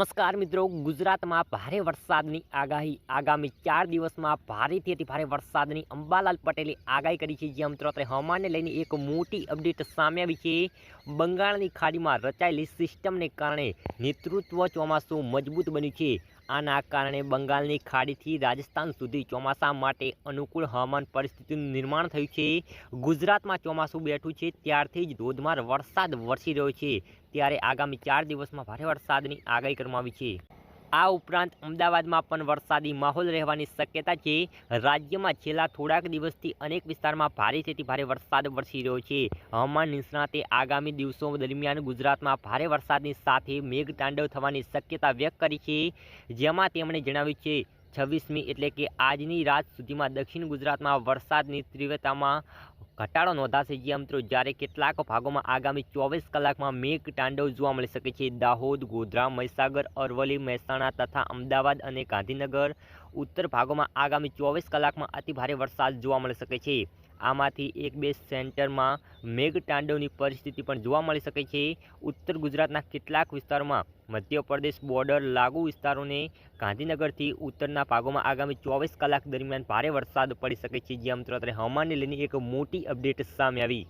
નમસ્કાર મિત્રો, ગુજરાતમાં ભારે વરસાદની આગાહી. આગામી ચાર દિવસમાં ભારેથી અતિ ભારે વરસાદની અંબાલાલ પટેલે આગાહી કરી છે. જે મિત્રો અત્યારે હવામાનને લઈને એક મોટી અપડેટ સામે આવી છે. બંગાળની ખાડીમાં રચાયેલી સિસ્ટમને કારણે નેતૃત્વ ચોમાસું મજબૂત બન્યું છે. આના કારણે બંગાળની ખાડીથી રાજસ્થાન સુધી ચોમાસા માટે અનુકૂળ હવામાન પરિસ્થિતિનું નિર્માણ થયું છે. ગુજરાતમાં ચોમાસું બેઠું છે, ત્યારથી જ ધોધમાર વરસાદ વરસી રહ્યો છે. ત્યારે આગામી ચાર દિવસમાં ભારે વરસાદની આગાહી કરવામાં આવી છે. આ ઉપરાંત અમદાવાદમાં પણ વરસાદી માહોલ રહેવાની શક્યતા છે. રાજ્યમાં છેલ્લા થોડાક દિવસથી અનેક વિસ્તારમાં ભારેથી ભારે વરસાદ વરસી રહ્યો છે. હવામાન નિષ્ણાતે આગામી દિવસો દરમિયાન ગુજરાતમાં ભારે વરસાદની સાથે મેઘતાંડવ થવાની શક્યતા વ્યક્ત કરી છે. જેમાં તેમણે જણાવ્યું છે, છવ્વીસમી એટલે કે આજની રાત સુધીમાં દક્ષિણ ગુજરાતમાં વરસાદની તીવ્રતામાં ઘટાડો નોંધાશે જે મિત્રો જ્યારે કેટલાક ભાગોમાં આગામી ચોવીસ કલાકમાં મેઘ તાંડવ જોવા મળી શકે છે. દાહોદ, ગોધરા, મહીસાગર, અરવલ્લી, મહેસાણા તથા અમદાવાદ અને ગાંધીનગર ઉત્તર ભાગોમાં આગામી ચોવીસ કલાકમાં અતિભારે વરસાદ જોવા મળી શકે છે. આમાંથી એક બે સેન્ટરમાં મેઘતાંડવની પરિસ્થિતિ પણ જોવા મળી શકે છે. ઉત્તર ગુજરાતના કેટલાક વિસ્તારોમાં મધ્યપ્રદેશ બોર્ડર લાગુ વિસ્તારોને ગાંધીનગરથી ઉત્તરના ભાગોમાં આગામી ચોવીસ કલાક દરમિયાન ભારે વરસાદ પડી શકે છે. જે મિત્રો અત્યારે હવામાનને લઈને એક મોટી અપડેટ સામે આવી.